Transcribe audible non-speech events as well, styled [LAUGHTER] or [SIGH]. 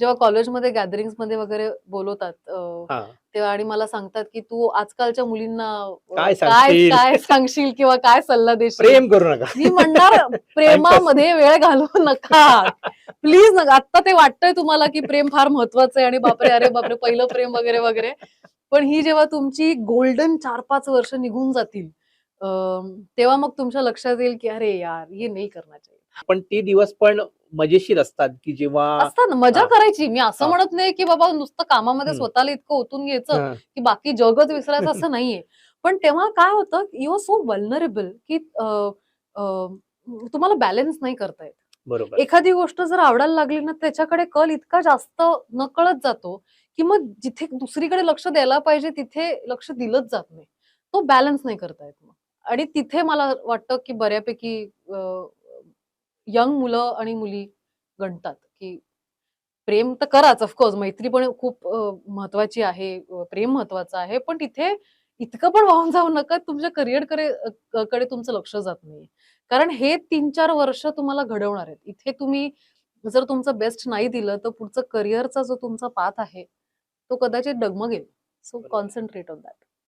जेव्हा कॉलेजमध्ये गॅदरिंगमध्ये वगैरे बोलवतात हा. तेव्हा आणि मला सांगतात की तू आजकालच्या मुलींना काय काय सांगशील? किंवा काय सल्ला देशील? प्रेम करू नका. मी म्हणणार [LAUGHS] प्रेमामध्ये वेळ घालवू नका. प्लीज नका. आता ते वाटतंय तुम्हाला की प्रेम फार महत्वाचं आहे आणि बापरे अरे बापरे पहिलं प्रेम वगैरे वगैरे. पण ही जेव्हा तुमची गोल्डन चार पाच वर्ष निघून जातील तेव्हा मग तुमच्या लक्षात येईल की अरे यार ये नाही चाहिए पण ते दिवस पण मजेशीर असतात की जेव्हा असतात मजा. करायची. मी असं हा. म्हणत नाही की बाबा नुसतं कामामध्ये हम्म. स्वतःला इतकं ओतून घ्यायचं हा, की बाकी जगच विसरायचं असं [LAUGHS] नाहीये. पण तेव्हा काय होतं यू आर सो वल्नरेबल की अं, अं, तुम्हाला बॅलन्स नाही करता येत. बरोबर. एखादी गोष्ट जर आवडायला लागली ना त्याच्याकडे कल इतका जास्त नकळत जातो की मग जिथे दुसरीकडे लक्ष द्यायला पाहिजे तिथे लक्ष दिलंच जात नाही. तो बॅलन्स नाही करता येत मग. आणि तिथे मला वाटतं की बऱ्यापैकी यंग मुलं आणि मुली गणतात की प्रेम तर कराच ऑफकोर्स मैत्री पण खूप महत्वाची आहे. प्रेम महत्वाचं आहे. पण तिथे इतकं पण वाहून जाऊ नका. तुमच्या करिअरकडे तुमचं लक्ष जात नाही कारण हे तीन चार वर्ष तुम्हाला घडवणार आहेत. इथे तुम्ही जर तुमचं बेस्ट नाही दिलं तर पुढचं करिअरचा जो तुमचा पाथ आहे तो कदाचित डगमगेल. सो. Concentrate on that